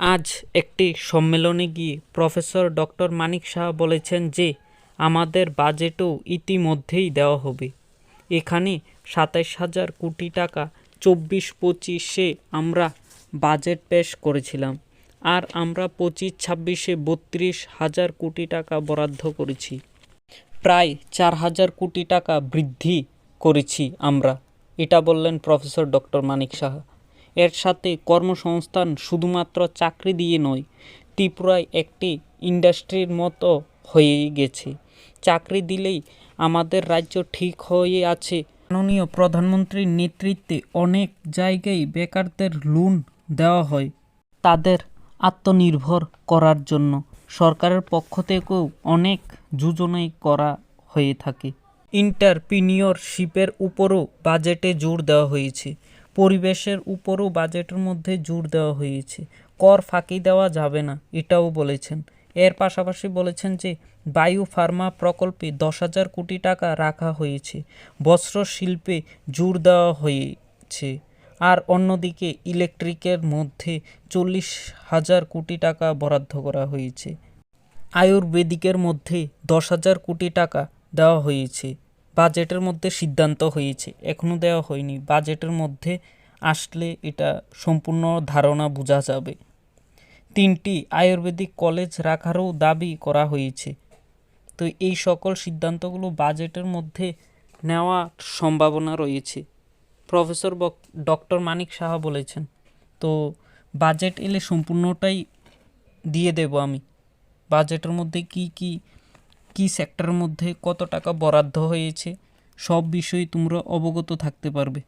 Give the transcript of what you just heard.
আজ একটি সম্মেলনে গিয়ে প্রফেসর ডক্টর মানিক সাহা বলেছেন যে, আমাদের বাজেটও ইতিমধ্যেই দেওয়া হবে। এখানে সাতাশ হাজার কোটি টাকা চব্বিশ পঁচিশে আমরা বাজেট পেশ করেছিলাম আর আমরা পঁচিশ ছাব্বিশে বত্রিশ হাজার কোটি টাকা বরাদ্দ করেছি। প্রায় চার হাজার কোটি টাকা বৃদ্ধি করেছি আমরা। এটা বললেন প্রফেসর ডক্টর মানিক সাহা এর সাথে কর্মসংস্থান শুধুমাত্র চাকরি দিয়ে নয়, ত্রিপুরায় একটি ইন্ডাস্ট্রির মতো হয়ে গেছে। চাকরি দিলেই আমাদের রাজ্য ঠিক হয়ে আছে। মাননীয় প্রধানমন্ত্রীর নেতৃত্বে অনেক জায়গায় বেকারদের লোন দেওয়া হয়, তাদের আত্মনির্ভর করার জন্য। সরকারের পক্ষ থেকেও অনেক যোজনাই করা হয়ে থাকে। ইন্টারপ্রিনিয়রশিপের উপরও বাজেটে জোর দেওয়া হয়েছে। পরিবেশের উপরও বাজেটের মধ্যে জোর দেওয়া হয়েছে। কর ফাঁকি দেওয়া যাবে না, এটাও বলেছেন। এর পাশাপাশি বলেছেন যে বায়ু ফার্মা প্রকল্পে দশ হাজার কোটি টাকা রাখা হয়েছে। বস্ত্র শিল্পে জোর দেওয়া হয়েছে। আর অন্যদিকে ইলেকট্রিকের মধ্যে চল্লিশ হাজার কোটি টাকা বরাদ্দ করা হয়েছে। আয়ুর্বেদিকের মধ্যে দশ হাজার কোটি টাকা দেওয়া হয়েছে। বাজেটের মধ্যে সিদ্ধান্ত হয়েছে এখনও দেওয়া হয়নি। বাজেটের মধ্যে আসলে এটা সম্পূর্ণ ধারণা বোঝা যাবে। তিনটি আয়ুর্বেদিক কলেজ রাখারও দাবি করা হয়েছে। তো এই সকল সিদ্ধান্তগুলো বাজেটের মধ্যে নেওয়ার সম্ভাবনা রয়েছে। প্রফেসর ডক্টর মানিক সাহা বলেছেন, তো বাজেট এলে সম্পূর্ণটাই দিয়ে দেব আমি। বাজেটের মধ্যে কি কি কি সেক্টরের মধ্যে কত টাকা বরাদ্দ হয়েছে সব বিষয়ে তোমরা অবগত থাকতে পারবে।